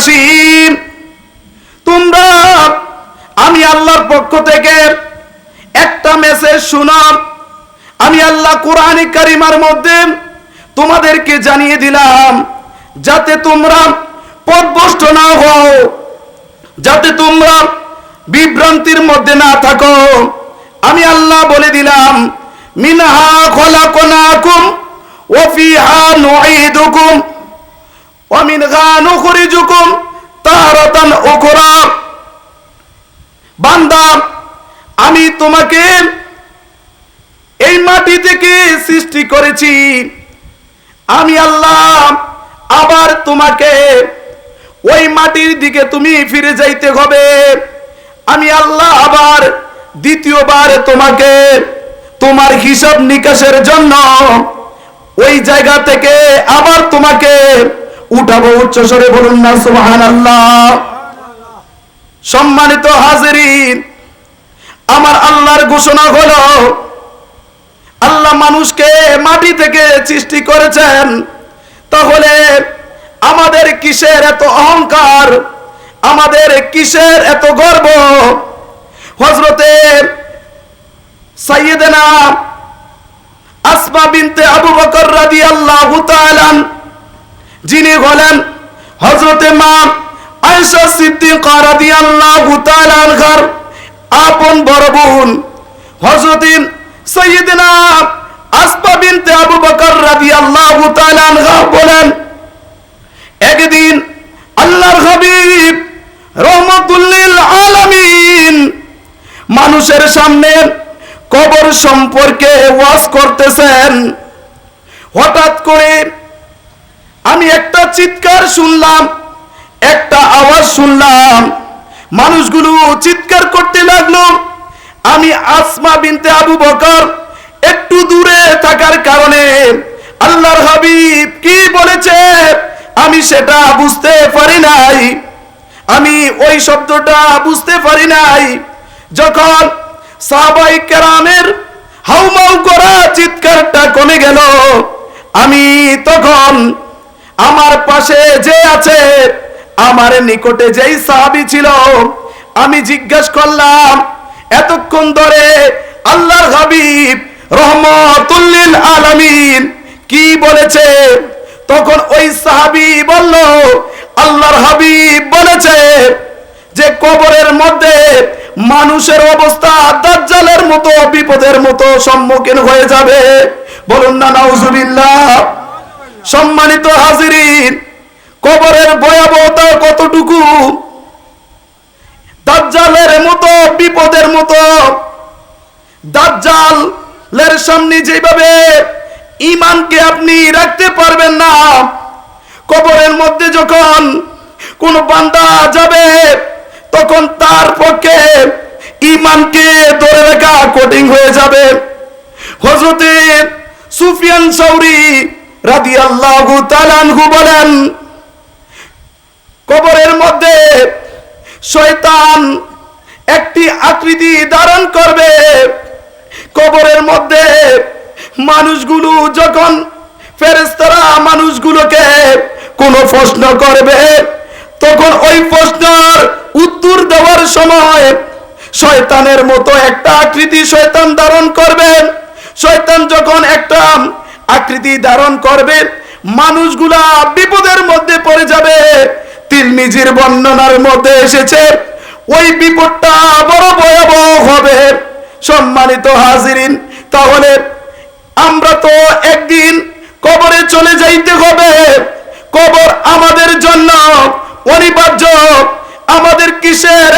আসি তোমরা, আমি আল্লাহর পক্ষ থেকে একটা মেসেজ শুনাম আমি আল্লাহ কোরআনে কারিমার মধ্যে তোমাদেরকে জানিয়ে দিলাম, যাতে তোমরা পথভ্রষ্ট না হও, যাতে তোমরা বিভ্রান্তির মধ্যে না থাকো। আমি আল্লাহ বলে দিলাম, মিনহা খলাকনাকুম ওয়া ফিহা নুঈদুকুম। আমি তোমাকে এই মাটি থেকে সৃষ্টি করেছি। আমি আল্লাহ আবার তোমাকে ওই মাটির দিকে তুমি ফিরে যাইতে হবে। আমি আল্লাহ আবার দ্বিতীয়বার তোমাকে তোমার হিসাব নিকাশের জন্য ওই জায়গা থেকে আবার তোমাকে উঠাবো উচ্চ স্বরে বলুন না সুবহান আল্লাহ সম্মানিত হাজিরিন, আমার আল্লাহর ঘোষণা হলো, আল্লাহ মানুষকে মাটি থেকে সৃষ্টি করেছেন, তাহলে আমাদের কিসের এত অহংকার, আমাদের কিসের এত গর্ব? হজরতে সাইয়েদেনা আসমা বিনতে আবু বকর রাদিয়াল্লাহু তাআলা যিনি হলেন হজরতে মা আয়েশা সিদ্দিকা আপন বড় বোন হযরত সাইয়্যিদিনা আসমা বিনতে আবু বকর রাদিয়াল্লাহু তাআলা আনহা বলেন, একদিন আল্লাহর হাবিব রহমাতুল লিল আলামিন মানুষের সামনে কবর সম্পর্কে ওয়াজ করতেছেন। হঠাৎ করে আমি একটা চিৎকার শুনলাম, একটা আওয়াজ শুনলাম। মানুষগুলো চিৎকার করতে লাগল। আমি আসমা বিনতে আবু বকর একটু দূরে থাকার কারণে আল্লাহর হাবিব কি বলেছে আমি সেটা বুঝতে পারি নাই। আমি ওই শব্দটা বুঝতে পারি নাই যখন সাহাবাই কেরামের হাউমাউ করা চিৎকারটা কমে গেল। আমি তখন আমার পাশে যে আছে, আমার নিকটে যেই সাহাবি ছিল, আমি জিজ্ঞেস করলাম, এতক্ষণ ধরে আল্লাহর হাবিব রহমতুল্লিল আলামিন কি বলেছে? তখন ওই সাহাবি বলল, আল্লাহর হাবিব বলেছে যে, কবরের মধ্যে মানুষের অবস্থা দাজ্জালের মতো, বিপদের মতো সম্মুখীন হয়ে যাবে। বলুন না, নাউজুবিল্লাহ। সম্মানিত হাজিরিন, কবরের ভয়াবহতা কতটুকু? দাজ্জালের মতো, বিপদের মতো, দাজ্জালের সামনে যেভাবে ইমানকে আপনি রাখতে পারবেন না, কবরের মধ্যে যখন কোন বান্দা যাবে, তখন তার পক্ষে ইমানকে ধরে রাখা কঠিন হয়ে যাবে। হজরতে সুফিয়ান সৌরি রাদি আল্লাহ তালানহু বলেন, কবরের মধ্যে শয়তান একটি আকৃতি ধারণ করবে। কবরের মধ্যে মানুষগুলো যখন ফেরেস্তারা মানুষগুলোকে কোনো প্রশ্ন করবে, তখন ওই প্রশ্নের উত্তর দেওয়ার সময় শয়তানের মতো একটা আকৃতি শয়তান ধারণ করবে। শয়তান যখন একটা আকৃতি ধারণ করবে, মানুষগুলা বিপদের মধ্যে পড়ে যাবে। তিলমিজির বর্ণনার মধ্যে এসেছে, ওই বিপদটা বড় ভয়াবহ হবে। সম্মানিত হাজিরিন, তাহলে আমরা তো একদিন কবরে চলে যাইতে হবে। কবর আমাদের জন্য অনিবার্য। আমাদের কিসের